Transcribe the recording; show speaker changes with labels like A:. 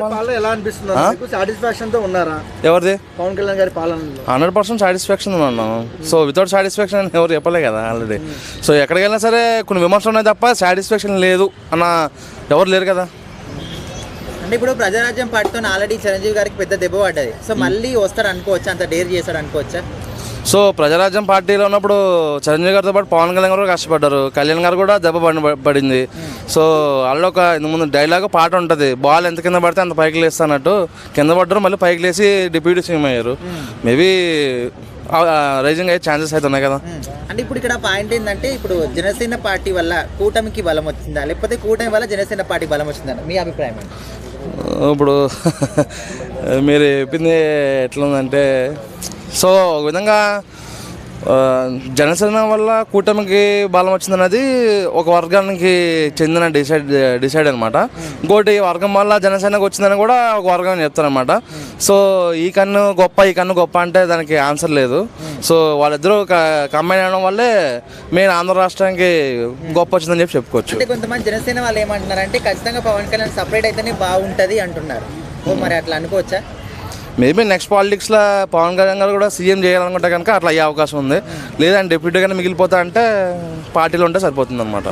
A: ఎలా అనిపిస్తుంది ఉన్నారా?
B: ఎవరిది?
A: పవన్ కళ్యాణ్ గారి పాలనలో.
B: హండ్రెడ్ పర్సెంట్ సాటిస్ఫాక్షన్ ఉన్నాను. సో వితౌట్ సాటిస్ఫాక్షన్ అని ఎవరు చెప్పలే కదా ఆల్రెడీ. సో ఎక్కడికి వెళ్ళినా సరే కొన్ని విమర్శలు ఉన్నాయి తప్ప సాటిస్ఫాక్షన్ లేదు అన్న ఎవరు లేరు కదా.
C: అంటే ఇప్పుడు ప్రజారాజ్యం పార్టీతో ఆల్రెడీ చిరంజీవి గారికి పెద్ద దెబ్బ పడ్డది. సో మళ్ళీ వస్తాడు అనుకోవచ్చా అంత డేర్ చేస్తాడు అనుకోవచ్చా
B: సో ప్రజారాజ్యం పార్టీలో ఉన్నప్పుడు చిరంజీవి గారితో పాటు పవన్ కళ్యాణ్ గారు కూడా కష్టపడ్డారు. కళ్యాణ్ గారు కూడా దెబ్బ పడి పడింది. సో వాళ్ళు ఒక ముందు డైలాగ్ పాట ఉంటుంది. బాల్ ఎంత కింద పడితే అంత పైకి లేస్తానట్టు కింద పడ్డారు. మళ్ళీ పైకి లేసి డిప్యూటీ సీఎం అయ్యారు. మేబీ రైజింగ్ అయ్యే ఛాన్సెస్ అయితే ఉన్నాయి కదా.
C: అంటే ఇప్పుడు ఇక్కడ పాయింట్ ఏంటంటే ఇప్పుడు జనసేన పార్టీ వల్ల కూటమికి బలం వచ్చిందా? లేకపోతే కూటమి వల్ల జనసేన పార్టీ బలం వచ్చిందా? మీ అభిప్రాయం?
B: ఇప్పుడు మీరు చెప్పింది ఎట్లుందంటే సో ఒక విధంగా జనసేన వల్ల కూటమికి బలం వచ్చిందన్నది ఒక వర్గానికి చెందిన డిసైడ్ డిసైడ్ అనమాట ఇంకోటి వర్గం వల్ల జనసేనకు వచ్చిందని కూడా ఒక వర్గం చెప్తారనమాట సో ఈ కన్ను గొప్ప ఈ కన్ను గొప్ప అంటే దానికి ఆన్సర్ లేదు. సో వాళ్ళిద్దరూ కంబైన్ అవడం వల్లే మెయిన్ ఆంధ్ర రాష్ట్రానికి గొప్ప వచ్చిందని చెప్పి చెప్పుకోవచ్చు.
C: కొంతమంది జనసేన వాళ్ళు ఏమంటున్నారంటే ఖచ్చితంగా పవన్ కళ్యాణ్ సపరేట్ అయితేనే బాగుంటుంది అంటున్నారు. ఓ మరి అట్లా అనుకోవచ్చా?
B: మేబీ నెక్స్ట్ పాలిటిక్స్లో పవన్ కళ్యాణ్ గారు కూడా సీఎం చేయాలనుకుంటే కనుక అట్లా అయ్యే అవకాశం ఉంది. లేదంటే డిప్యూటీ కానీ మిగిలిపోతా అంటే పార్టీలో ఉంటే సరిపోతుంది అనమాట